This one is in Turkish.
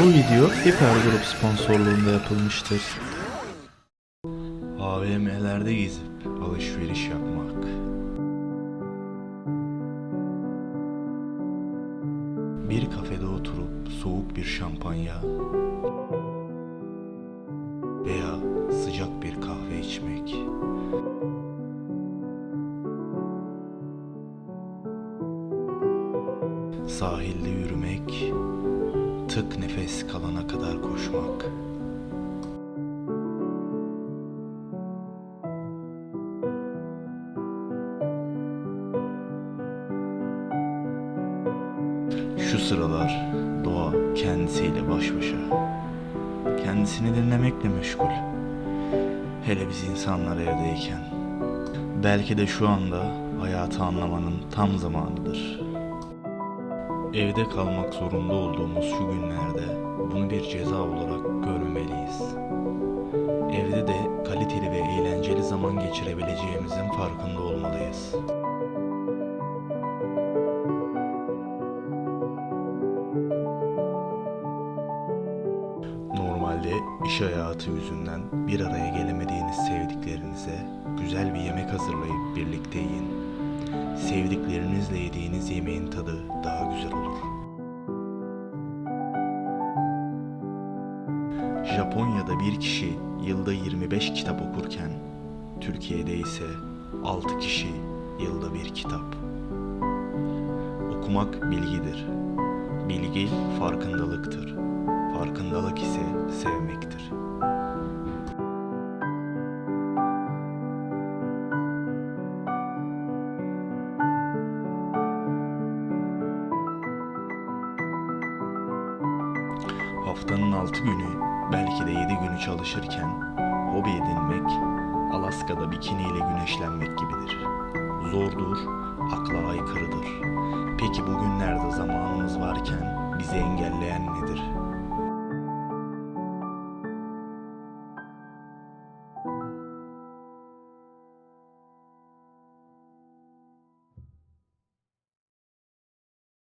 video Hiper Grup sponsorluğunda yapılmıştır. AVM'lerde gezip alışveriş yapmak. Bir kafede oturup soğuk bir şampanya veya sıcak bir kahve içmek. Sahilde yürümek, tık nefes kalana kadar koşmak. Şu sıralar doğa kendisiyle baş başa. Kendisini dinlemekle meşgul. Hele biz insanlar evdeyken. Belki de şu anda hayatı anlamanın tam zamanıdır. Evde kalmak zorunda olduğumuz şu günlerde bunu bir ceza olarak görmemeliyiz. Evde de kaliteli ve eğlenceli zaman geçirebileceğimizin farkında olmalıyız. Normalde iş hayatı yüzünden bir araya gelemediğiniz sevdiklerinize güzel bir yemek hazırlayıp birlikte yiyin. Sevdiklerinizle yediğiniz yemeğin tadı daha güzel olur. Japonya'da bir kişi yılda 25 kitap okurken Türkiye'de ise 6 kişi yılda bir kitap. Okumak bilgidir. Bilgi farkındalıktır. Farkındalık ise sevmektir. Haftanın 6 günü, belki de 7 günü çalışırken hobi edinmek, Alaska'da bikiniyle güneşlenmek gibidir. Zordur, akla aykırıdır. Peki bugünlerde